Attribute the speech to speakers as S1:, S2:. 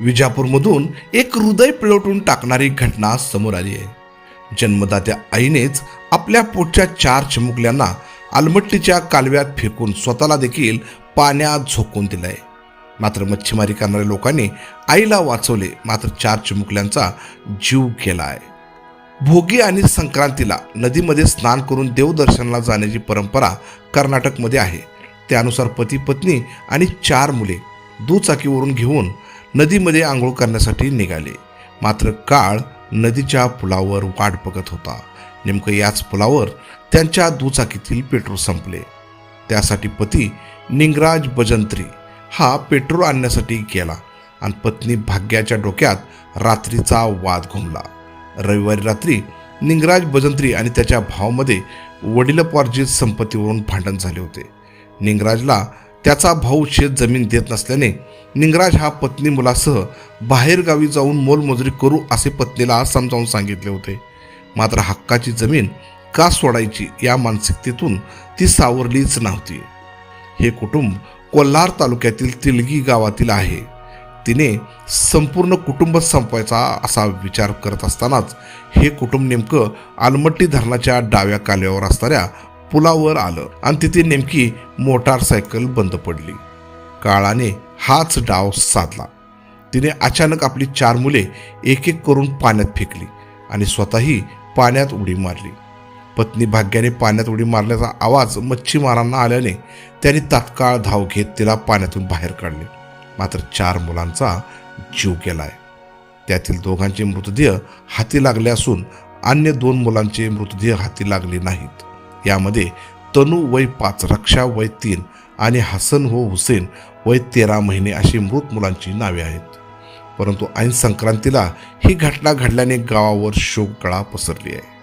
S1: विजापूरमधून एक हृदय पिळवटून टाकणारी घटना समोर आली आहे. जन्मदात्या आईनेच आपल्या पोटच्या चार चिमुकल्यांना आलमट्टीच्या कालव्यात फेकून स्वतःला देखील पाण्यात झोकून दिलंय. मात्र मच्छीमारी करणाऱ्या लोकांनी आईला वाचवले मात्र चार चिमुकल्यांचा जीव गेलाय भोगी आणि संक्रांतीला नदीमध्ये स्नान करून देवदर्शनाला जाण्याची परंपरा कर्नाटकमध्ये आहे. त्यानुसार पती पत्नी आणि चार मुले दुचाकीवरून घेऊन नदीमध्ये आंघोळ करण्यासाठी निघाले. मात्र काळ नदीच्या पुलावर वाट बघत होता. नेमकं याच पुलावर त्यांच्या दुचाकीतील पेट्रोल संपले. त्यासाठी पती निंगराज बजंत्री हा पेट्रोल आणण्यासाठी गेला आणि पत्नी भाग्याच्या डोक्यात रात्रीचा वाद घुमला. रविवारी रात्री निंगराज बजंत्री आणि त्याच्या भावामध्ये वडिलोपार्जित संपत्तीवरून भांडण झाले होते. निंगराजला त्याचा भाऊ शेत जमीन देत नसल्याने निंगराज हा पत्नी मुलासह बाहेरगावी जाऊन मोलमजुरी करू असे पत्नीला समजावून सांगितले होते. मात्र हक्काची जमीन का सोडायची या मानसिकतेतून ती सावरलीच नव्हती. हे कुटुंब कोल्हार तालुक्यातील तिलगी गावातील आहे. तिने संपूर्ण कुटुंब संपवायचा असा विचार करत असतानाच हे कुटुंब नेमकं आलमट्टी धरणाच्या डाव्या कालव्यावर असणाऱ्या पुलावर आलं आणि तिथे नेमकी मोटारसायकल बंद पडली. काळाने हाच डाव साधला. तिने अचानक आपली चार मुले एक एक करून पाण्यात फेकली आणि स्वतःही पाण्यात उडी मारली. पत्नी भाग्याने पाण्यात उडी मारल्याचा आवाज मच्छीमारांना आल्याने त्यांनी तात्काळ धाव घेत तिला पाण्यातून बाहेर काढले. मात्र चार मुलांचा जीव गेलाय. त्यातील दोघांचे मृतदेह हाती लागले असून अन्य दोन मुलांचे मृतदेह हाती लागले नाहीत. यामध्ये तनू वय पाच रक्षा वय तीन आणि हसन हो हुसेन वय तेरा महिने अशी मृत मुलांची नावे आहेत. परंतु ऐन संक्रांतीला ही घटना घडल्याने गावावर शोककळा पसरली आहे.